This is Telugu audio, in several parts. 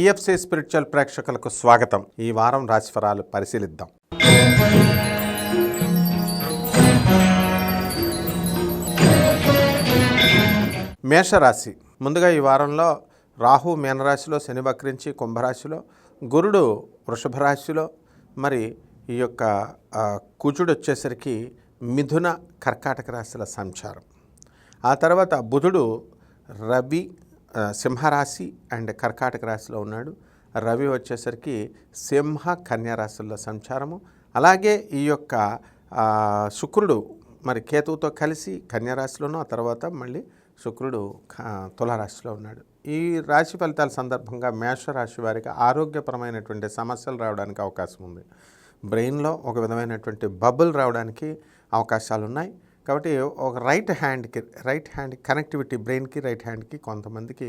పిఎఫ్సి స్పిరిచువల్ ప్రేక్షకులకు స్వాగతం. ఈ వారం రాశిఫలాలు పరిశీలిద్దాం. మేషరాశి. ముందుగా ఈ వారంలో రాహు మీనరాశిలో శని వక్రించి కుంభరాశిలో గురుడు వృషభ రాశిలో మరి ఈ యొక్క కూచుడు కుజుడు వచ్చేసరికి మిథున కర్కాటక రాశుల సంచారం. ఆ తర్వాత బుధుడు రవి సింహరాశి అండ్ కర్కాటక రాశిలో ఉన్నాడు. రవి వచ్చేసరికి సింహ కన్యారాశుల్లో సంచారము. అలాగే ఈ యొక్క శుక్రుడు మరి కేతువుతో కలిసి కన్యారాశిలోను ఆ తర్వాత మళ్ళీ శుక్రుడు క- తులారాశిలో ఉన్నాడు. ఈ రాశి ఫలితాల సందర్భంగా మేషరాశి వారికి ఆరోగ్యపరమైనటువంటి సమస్యలు రావడానికి అవకాశం ఉంది. బ్రెయిన్లో ఒక విధమైనటువంటి బబుల్ రావడానికి అవకాశాలు ఉన్నాయి కాబట్టి ఒక రైట్ హ్యాండ్కి రైట్ హ్యాండ్ కనెక్టివిటీ బ్రెయిన్కి రైట్ హ్యాండ్కి కొంతమందికి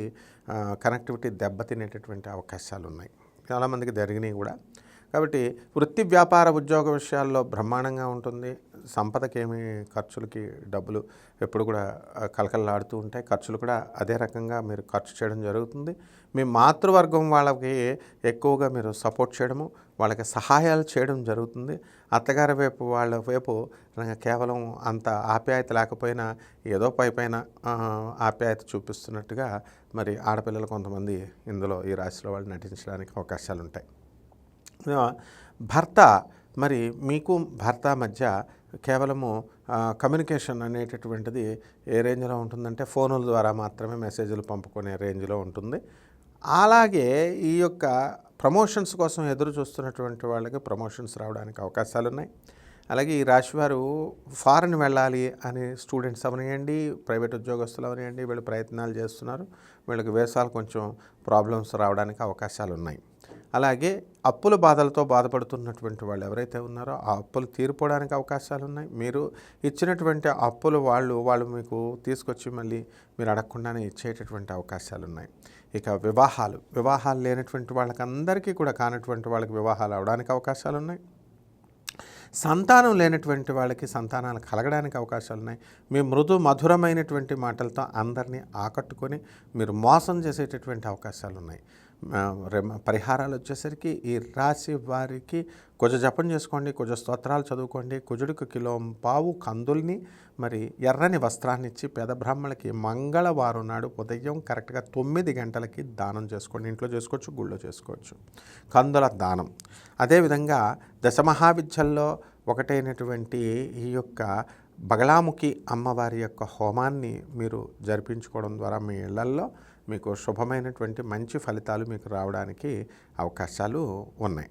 కనెక్టివిటీ దెబ్బతినేటటువంటి అవకాశాలు ఉన్నాయి. చాలామందికి జరిగినాయి కూడా. కాబట్టి వృత్తి వ్యాపార ఉద్యోగ విషయాల్లో బ్రహ్మాండంగా ఉంటుంది. సంపదకి ఏమి ఖర్చులకి డబ్బులు ఎప్పుడు కూడా కలకలలాడుతూ ఉంటాయి. ఖర్చులు కూడా అదే రకంగా మీరు ఖర్చు చేయడం జరుగుతుంది. మీ మాతృవర్గం వాళ్ళకి ఎక్కువగా మీరు సపోర్ట్ చేయడము వాళ్ళకి సహాయాలు చేయడం జరుగుతుంది. అత్తగారి వైపు వాళ్ళ వైపు కేవలం అంత ఆప్యాయత లేకపోయినా ఏదో పై పైన ఆప్యాయత చూపిస్తున్నట్టుగా మరి ఆడపిల్లలు కొంతమంది ఇందులో ఈ రాశిలో వాళ్ళు నటించడానికి అవకాశాలు ఉంటాయి భర్త మరి మీకు భర్త మధ్య కేవలము కమ్యూనికేషన్ అనేటటువంటిది ఏ రేంజ్లో ఉంటుందంటే ఫోనుల ద్వారా మాత్రమే మెసేజ్లు పంపుకునే రేంజ్లో ఉంటుంది. అలాగే ఈ యొక్క ప్రమోషన్స్ కోసం ఎదురు చూస్తున్నటువంటి వాళ్ళకి ప్రమోషన్స్ రావడానికి అవకాశాలు ఉన్నాయి అలాగే ఈ రాశివారు ఫారెన్ వెళ్ళాలి అని స్టూడెంట్స్ అవనియండి ప్రైవేట్ ఉద్యోగస్తులు అవనియండి వీళ్ళు ప్రయత్నాలు చేస్తున్నారు. వీళ్ళకి వేసాలు కొంచెం ప్రాబ్లమ్స్ రావడానికి అవకాశాలు ఉన్నాయి అలాగే అప్పుల బాధలతో బాధపడుతున్నటువంటి వాళ్ళు ఎవరైతే ఉన్నారో ఆ అప్పులు తీరిపోవడానికి అవకాశాలు ఉన్నాయి మీరు ఇచ్చినటువంటి అప్పులు వాళ్ళు వాళ్ళు మీకు తీసుకొచ్చి మళ్ళీ మీరు అడగకుండానే ఇచ్చేటటువంటి అవకాశాలు ఉన్నాయి ఇక వివాహాలు వివాహాలు లేనటువంటి వాళ్ళకందరికీ కూడా కానటువంటి వాళ్ళకి వివాహాలు అవడానికి అవకాశాలు ఉన్నాయి సంతానం లేనటువంటి వాళ్ళకి సంతానాలు కలగడానికి అవకాశాలు ఉన్నాయి మీ మృదు మధురమైనటువంటి మాటలతో అందరినీ ఆకట్టుకొని మీరు మోసం చేసేటటువంటి అవకాశాలు ఉన్నాయి పరిహారాలు వచ్చేసరికి ఈ రాశి వారికి కుజ జపం చేసుకోండి కుజ స్తోత్రాలు చదువుకోండి కుజుడికి కిలో పావు కందుల్ని మరి ఎర్రని వస్త్రాన్ని ఇచ్చి పేద బ్రాహ్మణులకి మంగళవారం నాడు ఉదయం కరెక్ట్గా తొమ్మిది గంటలకి దానం చేసుకోండి. ఇంట్లో చేసుకోవచ్చు గుళ్ళో చేసుకోవచ్చు. కందుల దానం. అదేవిధంగా దశమహావిద్యల్లో ఒకటైనటువంటి ఈ యొక్క బగలాముఖి అమ్మవారి యొక్క హోమాన్ని మీరు జరిపించుకోవడం ద్వారా మీ ఇళ్ళల్లో మీకు శుభమైనటువంటి మంచి ఫలితాలు మీకు రావడానికి అవకాశాలు ఉన్నాయి.